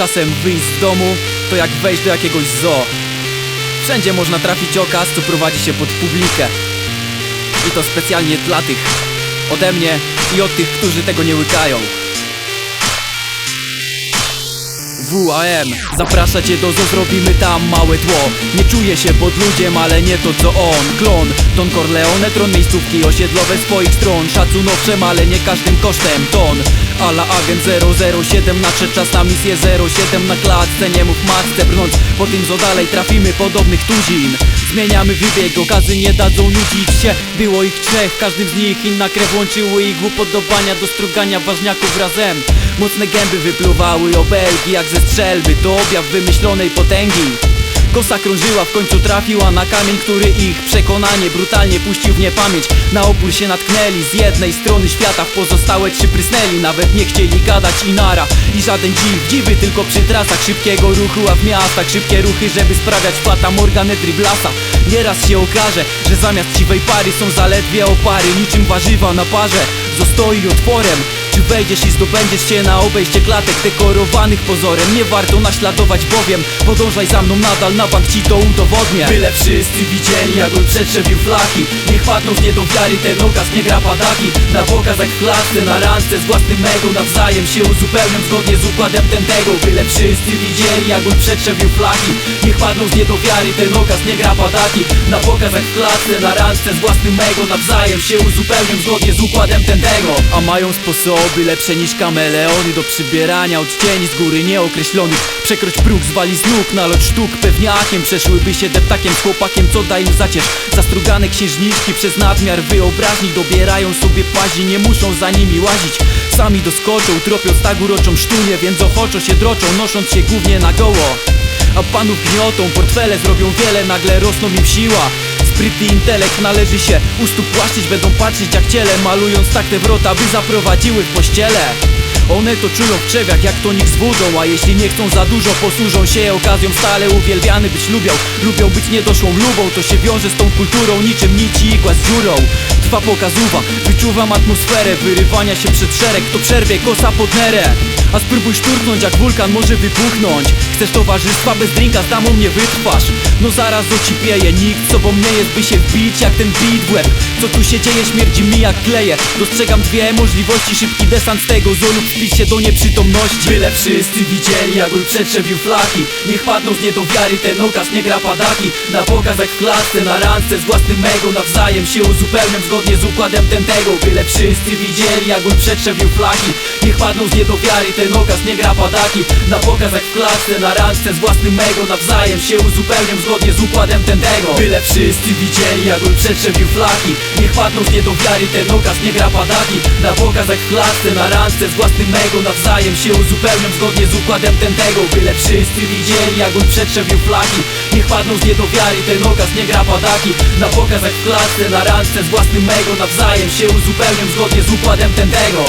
Czasem wyjść z domu to jak wejść do jakiegoś zoo. Wszędzie można trafić okaz, co prowadzi się pod publikę. I to specjalnie dla tych ode mnie i od tych, którzy tego nie łykają. WAM Zaprasza cię do zo, zrobimy tam małe tło. Nie czuję się pod ludziem, ale nie to co on. Klon, Don Corleone, tron miejscówki osiedlowe swoich stron. Szacun owszem, ale nie każdym kosztem Ton, ala agent 007 Nadszedł czas na misję 07 na klatce Nie mów matce, brnąc po tym zo dalej Trafimy podobnych tuzin Zmieniamy wybieg, okazy nie dadzą nudzić się. Było ich trzech, każdym z nich inna krew łączyły ich upodobania do strugania ważniaków razem. Mocne gęby wypluwały obelgi jak ze strzelby To objaw wymyślonej potęgi Kosa krążyła, w końcu trafiła na kamień, który ich przekonanie brutalnie puścił w niepamięć. Na opór się natknęli z jednej strony świata, w pozostałe trzy prysnęli. Nawet nie chcieli gadać i nara. I żaden dziw, dziwy tylko przy trasach szybkiego ruchu A w miastach szybkie ruchy, żeby sprawiać fata Morgane driblasa Nieraz się okaże, że zamiast siwej pary są zaledwie opary Niczym warzywa na parze, zostaoi otworem czy wejdziesz i zdobędziesz się na obejście klatek dekorowanych pozorem? Nie warto naśladować bowiem Podążaj za mną nadal, na bank ci to udowodnię. Byle wszyscy widzieli jak on przetrzebił flaki. Niech padną z niedowiary, ten okaz nie gra padaki. Na pokaz jak w klatce, na randce z własnym ego Nawzajem się uzupełnią zgodnie z układem ten tego Byle wszyscy widzieli jak on przetrzebił flaki. Niech padną z niedowiary, ten okaz nie gra padaki. Na pokaz jak w klatce, na randce z własnym ego Nawzajem się uzupełnią zgodnie z układem ten tego A mają sposoby lepsze niż kameleony Do przybierania odcieni z góry nieokreślonych. Przekroć próg, zwali z nóg na lot sztuk Pewniakiem. Przeszłyby się deptakiem z chłopakiem Co da im zacierz. Zastrugane księżniczki przez nadmiar wyobraźni Dobierają sobie pazi, nie muszą za nimi łazić. Sami doskoczą, tropiąc tak uroczą sztunię Więc ochoczo się droczą, nosząc się głównie na goło. A panów gniotą, portfele zrobią wiele, nagle rosną im siła Sprytny intelekt należy się u stóp płaszczyć Będą patrzeć jak ciele, malując tak te wrota By zaprowadziły w pościele. One to czują w krzewiach jak to nich z wodą A jeśli nie chcą za dużo, posłużą się okazją. Stale uwielbiany być lubią Lubią być niedoszłą lubą. To się wiąże z tą kulturą Niczym nici igła z dziurą. Trwa pokazuwa, wyczuwam atmosferę Wyrywania się przed szereg. To przerwie kosa pod nerę A spróbuj szturchnąć jak wulkan może wybuchnąć. Chcesz towarzystwa bez drinka z damą nie wytrwasz No zaraz ocipieje Nikt sobą nie jest by się wbić jak ten beat w łeb Co tu się dzieje śmierdzi mi jak kleje. Dostrzegam dwie możliwości Szybki desant z tego zolu. Wspić się do nieprzytomności. Byle wszyscy widzieli jak on przetrzebił flaki. Niech padną z niedowiary ten okaz nie gra padaki. Na pokaz jak w klatce na randce z własnym ego Nawzajem się uzupełnią zgodnie z układem ten tego. Byle wszyscy widzieli jak on przetrzebił flaki. Niech padną z niedowiary ten okaz nie gra padaki. Na pokaz jak w klatce na randce z własnym ego Nawzajem się uzupełnią zgodnie z układem ten tego Byle wszyscy widzieli jak on przetrzebił flaki. Niech padną z niedowiary ten okaz nie gra padaki. Na pokaz jak w klatce na randce z własnym ego Nawzajem się uzupełnią zgodnie z układem ten tego Byle wszyscy widzieli jak on przetrzebił flaki. Niech padną z niedowiary ten okaz nie gra padaki. Na pokaz jak w klatce na randce z własnym ego Nawzajem się uzupełnią zgodnie z układem ten tego